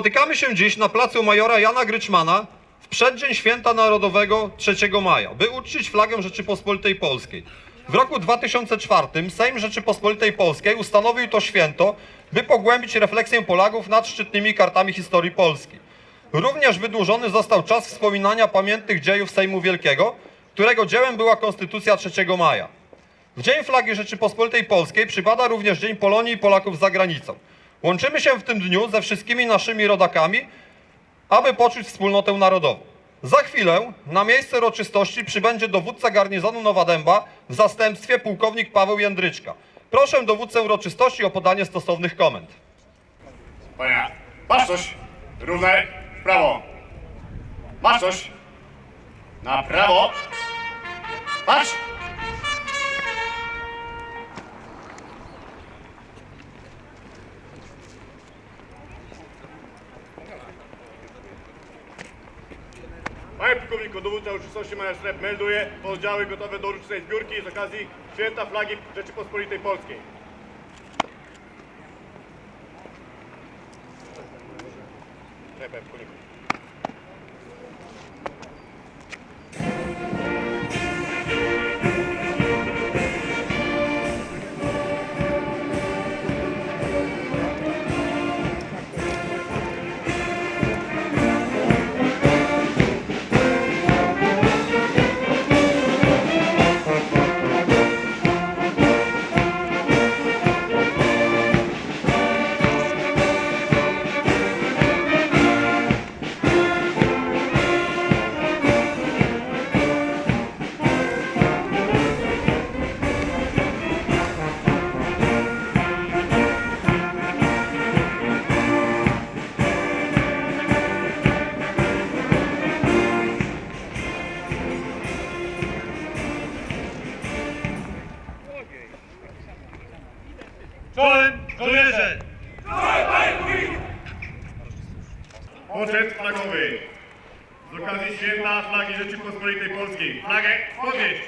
Spotykamy się dziś na placu Majora Jana Gryczmana w przeddzień Święta Narodowego 3 maja, by uczcić flagę Rzeczypospolitej Polskiej. W roku 2004 Sejm Rzeczypospolitej Polskiej ustanowił to święto, by pogłębić refleksję Polaków nad szczytnymi kartami historii Polski. Również wydłużony został czas wspominania pamiętnych dziejów Sejmu Wielkiego, którego dziełem była Konstytucja 3 maja. W Dzień Flagi Rzeczypospolitej Polskiej przypada również Dzień Polonii i Polaków za granicą. Łączymy się w tym dniu ze wszystkimi naszymi rodakami, aby poczuć wspólnotę narodową. Za chwilę na miejsce uroczystości przybędzie dowódca garnizonu Nowa Dęba w zastępstwie pułkownik Paweł Jędryczka. Proszę dowódcę uroczystości o podanie stosownych komend. Panie, masz coś? Równe, w prawo. Masz coś? Na prawo. Patrz! Panie pułkowniku, dowódca uczciwości Maja Szrep melduje oddziały gotowe do uroczystej zbiórki z okazji Święta Flagi Rzeczypospolitej Polskiej. Panie pułkowniku. Z okazji święta flagi Rzeczypospolitej Polskiej. Flagę podnieść.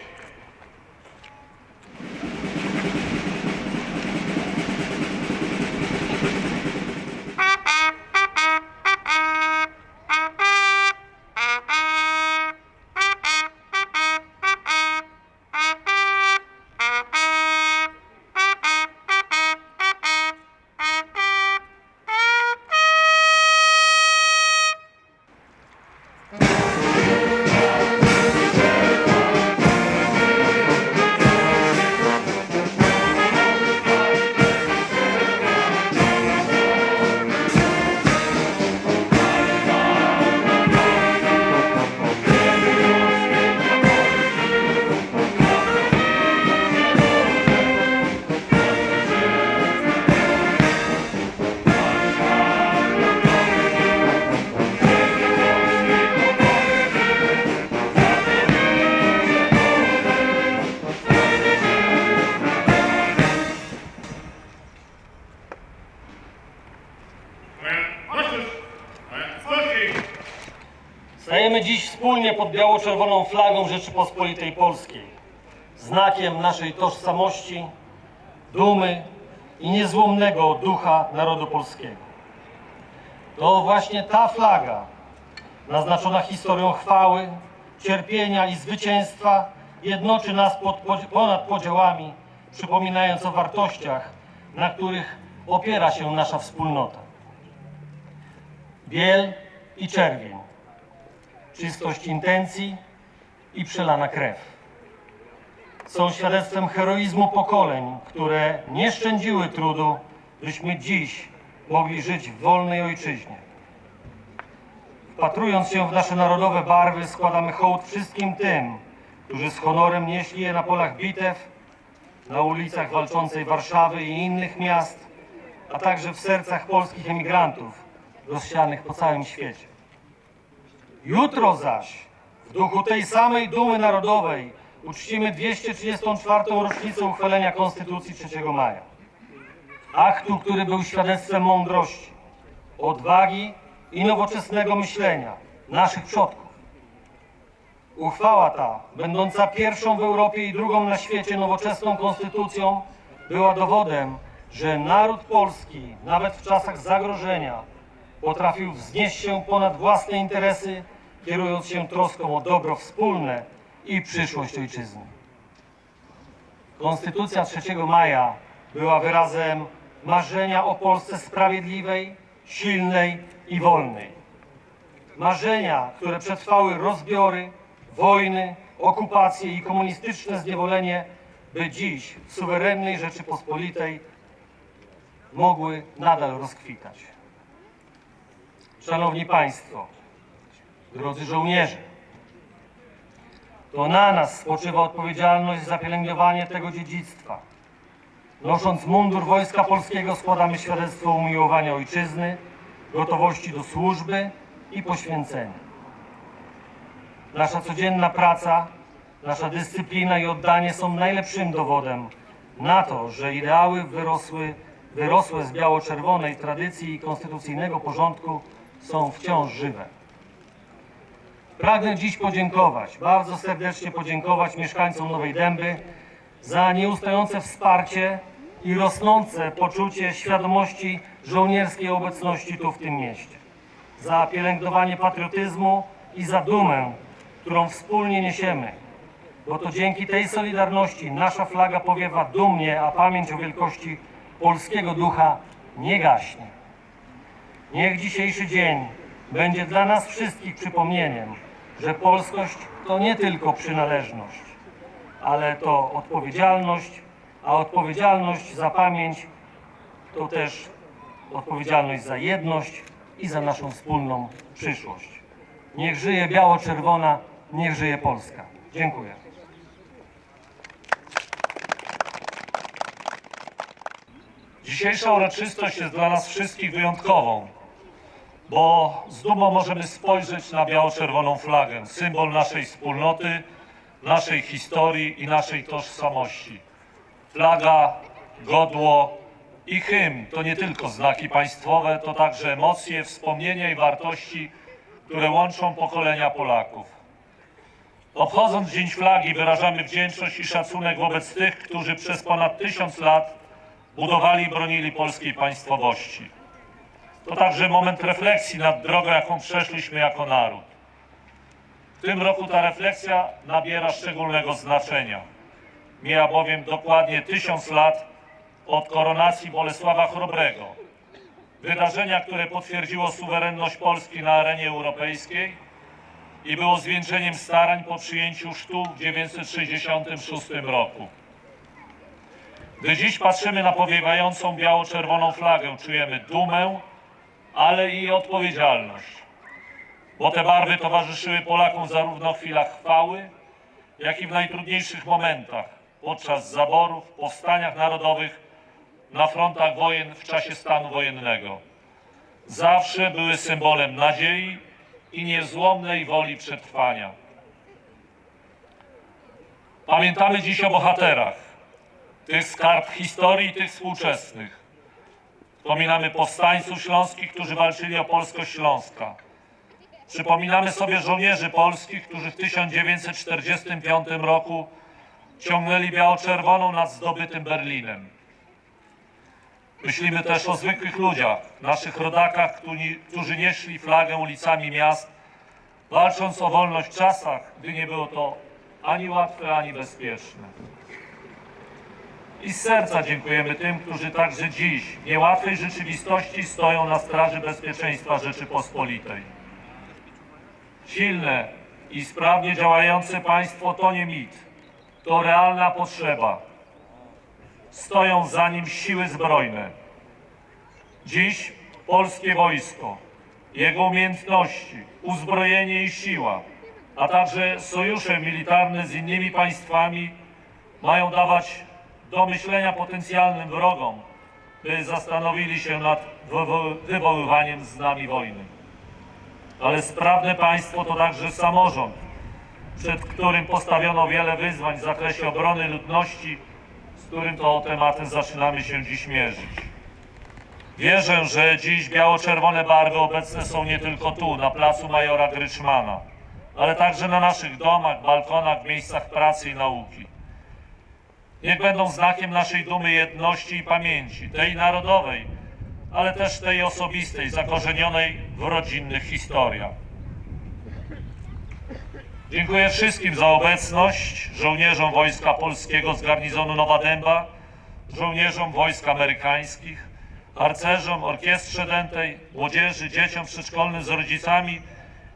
Stajemy dziś wspólnie pod biało-czerwoną flagą Rzeczypospolitej Polskiej. Znakiem naszej tożsamości, dumy i niezłomnego ducha narodu polskiego. To właśnie ta flaga, naznaczona historią chwały, cierpienia i zwycięstwa, jednoczy nas pod, ponad podziałami, przypominając o wartościach, na których opiera się nasza wspólnota. Biel i czerwień, czystość intencji i przelana krew. Są świadectwem heroizmu pokoleń, które nie szczędziły trudu, byśmy dziś mogli żyć w wolnej ojczyźnie. Wpatrując się w nasze narodowe barwy, składamy hołd wszystkim tym, którzy z honorem nieśli je na polach bitew, na ulicach walczącej Warszawy i innych miast, a także w sercach polskich emigrantów rozsianych po całym świecie. Jutro zaś, w duchu tej samej dumy narodowej, uczcimy 234. rocznicę uchwalenia Konstytucji 3 maja. Aktu, który był świadectwem mądrości, odwagi i nowoczesnego myślenia naszych przodków. Uchwała ta, będąca pierwszą w Europie i drugą na świecie nowoczesną konstytucją, była dowodem, że naród polski, nawet w czasach zagrożenia, potrafił wznieść się ponad własne interesy, kierując się troską o dobro wspólne i przyszłość ojczyzny. Konstytucja 3 maja była wyrazem marzenia o Polsce sprawiedliwej, silnej i wolnej. Marzenia, które przetrwały rozbiory, wojny, okupacje i komunistyczne zniewolenie, by dziś w suwerennej Rzeczypospolitej mogły nadal rozkwitać. Szanowni Państwo, drodzy żołnierze, to na nas spoczywa odpowiedzialność za pielęgnowanie tego dziedzictwa. Nosząc mundur Wojska Polskiego składamy świadectwo umiłowania ojczyzny, gotowości do służby i poświęcenia. Nasza codzienna praca, nasza dyscyplina i oddanie są najlepszym dowodem na to, że ideały wyrosły, wyrosłe z biało-czerwonej tradycji i konstytucyjnego porządku są wciąż żywe. Pragnę dziś podziękować, bardzo serdecznie podziękować mieszkańcom Nowej Dęby za nieustające wsparcie i rosnące poczucie świadomości żołnierskiej obecności tu w tym mieście. Za pielęgnowanie patriotyzmu i za dumę, którą wspólnie niesiemy, bo to dzięki tej solidarności nasza flaga powiewa dumnie, a pamięć o wielkości polskiego ducha nie gaśnie. Niech dzisiejszy dzień będzie dla nas wszystkich przypomnieniem, że polskość to nie tylko przynależność, ale to odpowiedzialność, a odpowiedzialność za pamięć to też odpowiedzialność za jedność i za naszą wspólną przyszłość. Niech żyje biało-czerwona, niech żyje Polska. Dziękuję. Dzisiejsza uroczystość jest dla nas wszystkich wyjątkową, bo z dumą możemy spojrzeć na biało-czerwoną flagę, symbol naszej wspólnoty, naszej historii i naszej tożsamości. Flaga, godło i hymn to nie tylko znaki państwowe, to także emocje, wspomnienia i wartości, które łączą pokolenia Polaków. Obchodząc Dzień Flagi wyrażamy wdzięczność i szacunek wobec tych, którzy przez ponad tysiąc lat budowali i bronili polskiej państwowości. To także moment refleksji nad drogą, jaką przeszliśmy jako naród. W tym roku ta refleksja nabiera szczególnego znaczenia. Mija bowiem dokładnie tysiąc lat od koronacji Bolesława Chrobrego. Wydarzenia, które potwierdziło suwerenność Polski na arenie europejskiej i było zwieńczeniem starań po przyjęciu sztu w 966 roku. Gdy dziś patrzymy na powiewającą biało-czerwoną flagę, czujemy dumę, ale i odpowiedzialność. Bo te barwy towarzyszyły Polakom zarówno w chwilach chwały, jak i w najtrudniejszych momentach, podczas zaborów, powstaniach narodowych, na frontach wojen w czasie stanu wojennego. Zawsze były symbolem nadziei i niezłomnej woli przetrwania. Pamiętamy dziś o bohaterach, tych skarb historii tych współczesnych. Wspominamy powstańców śląskich, którzy walczyli o polskość Śląska. Przypominamy sobie żołnierzy polskich, którzy w 1945 roku ciągnęli biało-czerwoną nad zdobytym Berlinem. Myślimy też o zwykłych ludziach, naszych rodakach, którzy nieśli flagę ulicami miast, walcząc o wolność w czasach, gdy nie było to ani łatwe, ani bezpieczne. I z serca dziękujemy tym, którzy także dziś w niełatwej rzeczywistości stoją na straży bezpieczeństwa Rzeczypospolitej. Silne i sprawnie działające państwo to nie mit, to realna potrzeba. Stoją za nim siły zbrojne. Dziś polskie wojsko, jego umiejętności, uzbrojenie i siła, a także sojusze militarne z innymi państwami mają dawać do myślenia potencjalnym wrogom, by zastanowili się nad wywo- wywoływaniem z nami wojny. Ale sprawne państwo to także samorząd, przed którym postawiono wiele wyzwań w zakresie obrony ludności, z którym to tematem zaczynamy się dziś mierzyć. Wierzę, że dziś biało-czerwone barwy obecne są nie tylko tu, na placu Majora Gryczmana, ale także na naszych domach, balkonach, miejscach pracy i nauki. Niech będą znakiem naszej dumy, jedności i pamięci, tej narodowej, ale też tej osobistej, zakorzenionej w rodzinnych historiach. Dziękuję wszystkim za obecność, żołnierzom Wojska Polskiego z garnizonu Nowa Dęba, żołnierzom wojsk amerykańskich, harcerzom, orkiestrze dętej, młodzieży, dzieciom przedszkolnym z rodzicami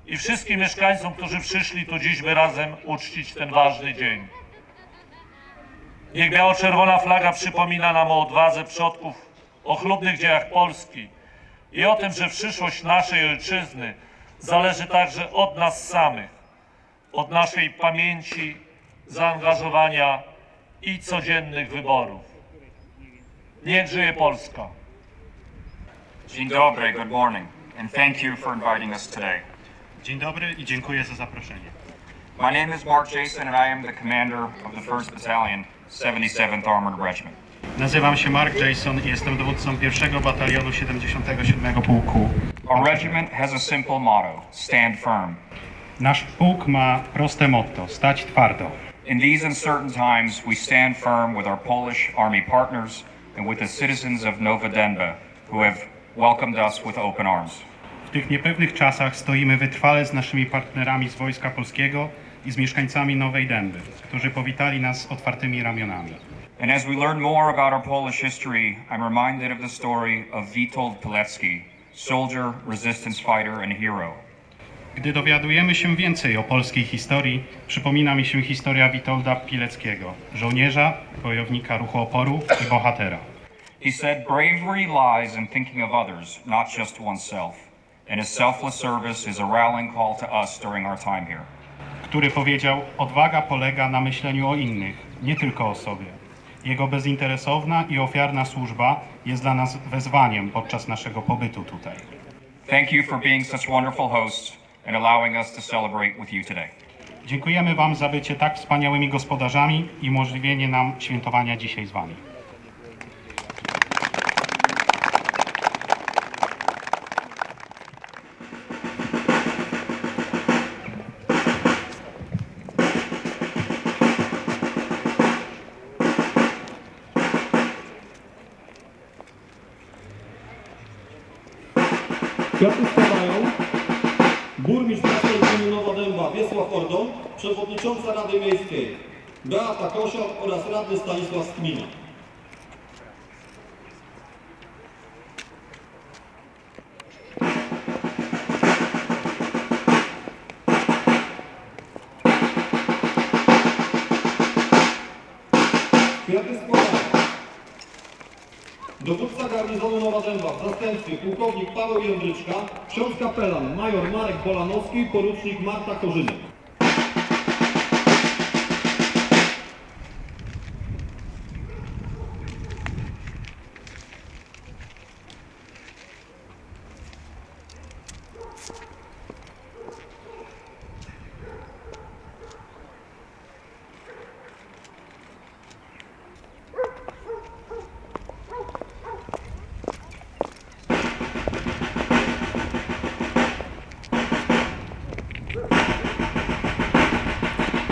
i wszystkim mieszkańcom, którzy przyszli tu dziś, by razem uczcić ten ważny dzień. Niech biało-czerwona flaga przypomina nam o odwadze przodków, o chlubnych dziejach Polski i o tym, że przyszłość naszej ojczyzny zależy także od nas samych, od naszej pamięci, zaangażowania i codziennych wyborów. Niech żyje Polska! Dzień dobry, good morning, and thank you for inviting us today. Dzień dobry i dziękuję za zaproszenie. My name is Mark Jason, and I am the commander of the 1st Battalion, 77th Armored Regiment. Nazywam się Mark Jason i jestem dowódcą pierwszego batalionu 77 Pułku. Our regiment has a simple motto stand firm. Nasz pułk ma proste motto: stać twardo. In these uncertain times, we stand firm with our Polish Army partners and with the citizens of Nova Denba who have welcomed us with open arms. W tych niepewnych czasach stoimy wytrwale z naszymi partnerami z Wojska Polskiego i z mieszkańcami Nowej Dęby, którzy powitali nas otwartymi ramionami. And as we learn more about our Polish history, I'm reminded of the story of Witold Pilecki, soldier, resistance fighter, and hero. Gdy dowiadujemy się więcej o polskiej historii, przypomina mi się historia Witolda Pileckiego, żołnierza, bojownika ruchu oporu i bohatera. He said, Bravery lies in thinking of others, not just oneself. And his selfless service is a rallying call to us during our time here. Który powiedział: Odwaga polega na myśleniu o innych, nie tylko o sobie. Jego bezinteresowna i ofiarna służba jest dla nas wezwaniem podczas naszego pobytu tutaj. Thank you for being such wonderful hosts and allowing us to celebrate with you today. Dziękujemy Wam za bycie tak wspaniałymi gospodarzami i umożliwienie nam świętowania dzisiaj z Wami. Kwiaty składają burmistrz miasta gminy Nowa Dęba Wiesław Ordon, przewodnicząca Rady Miejskiej Beata Kosior oraz radny Stanisław Skmina. Kwiaty składają Dowódca garnizonu Nowa Dęba w zastępstwie pułkownik Paweł Jędryczka, ksiądz kapelan major Marek Bolanowski porucznik Marta Korzynek.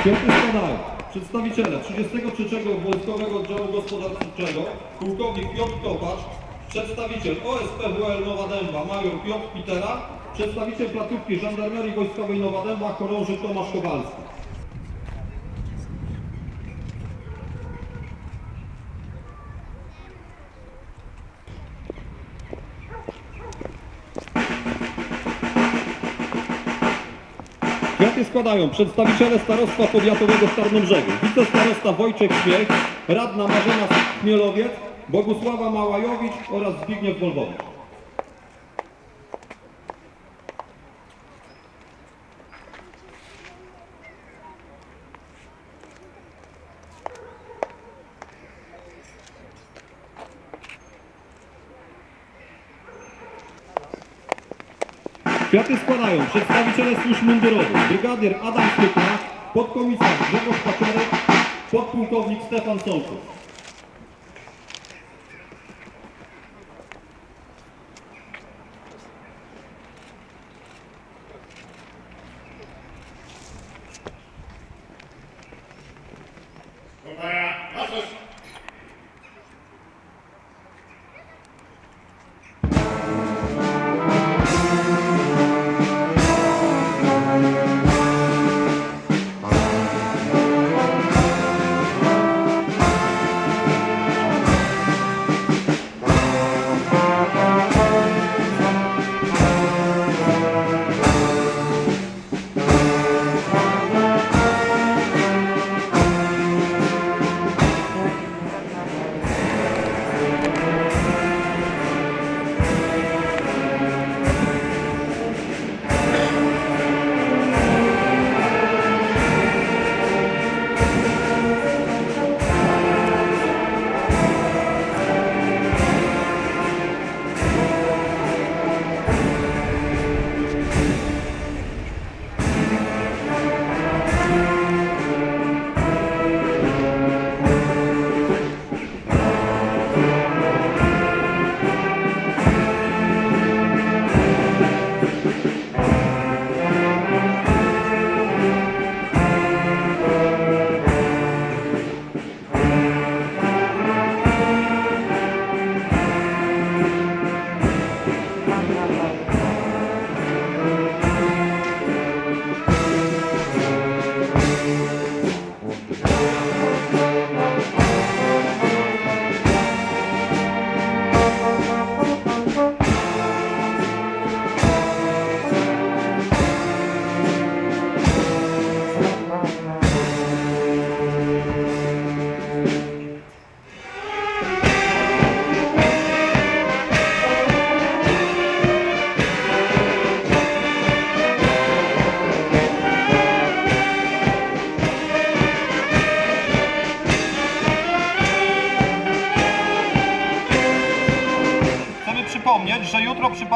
Kwiaty składają przedstawiciele 33 Wojskowego Oddziału Gospodarczego, pułkownik Piotr Kopacz, przedstawiciel OSPWL Nowa Dęba, major Piotr Pitera, przedstawiciel placówki Żandarmerii Wojskowej Nowa Dęba, chorąży Tomasz Kowalski. Składają przedstawiciele Starostwa Powiatowego w Tarnobrzegu, wicestarosta Wojciech Śmiech, radna Marzena Chmielowiec, Bogusława Małajowicz oraz Zbigniew Wolwowicz. Kwiaty składają przedstawiciele służb mundurowych, brygadier Adam Stykna, podkomisarz Grzegorz Paczorek, podpułkownik Stefan Solców.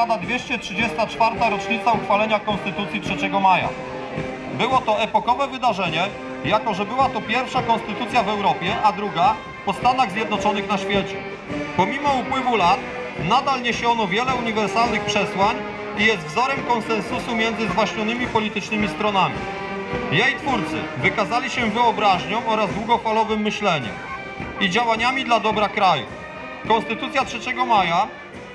Przypada 234. rocznica uchwalenia Konstytucji 3 maja. Było to epokowe wydarzenie, jako że była to pierwsza konstytucja w Europie, a druga po Stanach Zjednoczonych na świecie. Pomimo upływu lat, nadal niesie ono wiele uniwersalnych przesłań i jest wzorem konsensusu między zwaśnionymi politycznymi stronami. Jej twórcy wykazali się wyobraźnią oraz długofalowym myśleniem i działaniami dla dobra kraju. Konstytucja 3 maja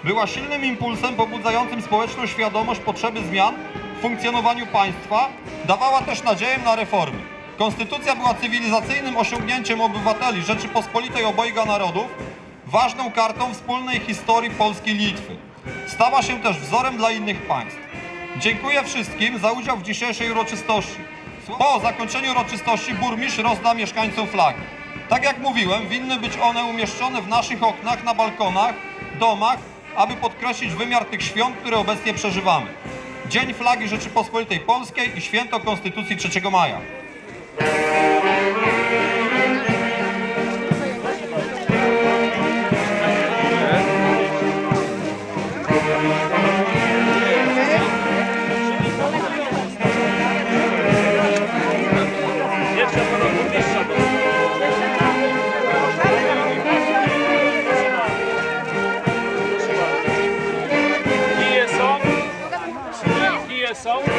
była silnym impulsem pobudzającym społeczną świadomość potrzeby zmian w funkcjonowaniu państwa, dawała też nadzieję na reformy. Konstytucja była cywilizacyjnym osiągnięciem obywateli Rzeczypospolitej obojga narodów, ważną kartą wspólnej historii Polski i Litwy. Stała się też wzorem dla innych państw. Dziękuję wszystkim za udział w dzisiejszej uroczystości. Po zakończeniu uroczystości burmistrz rozda mieszkańcom flagi. Tak jak mówiłem, winny być one umieszczone w naszych oknach, na balkonach, domach, aby podkreślić wymiar tych świąt, które obecnie przeżywamy. Dzień Flagi Rzeczypospolitej Polskiej i Święto Konstytucji 3 maja. so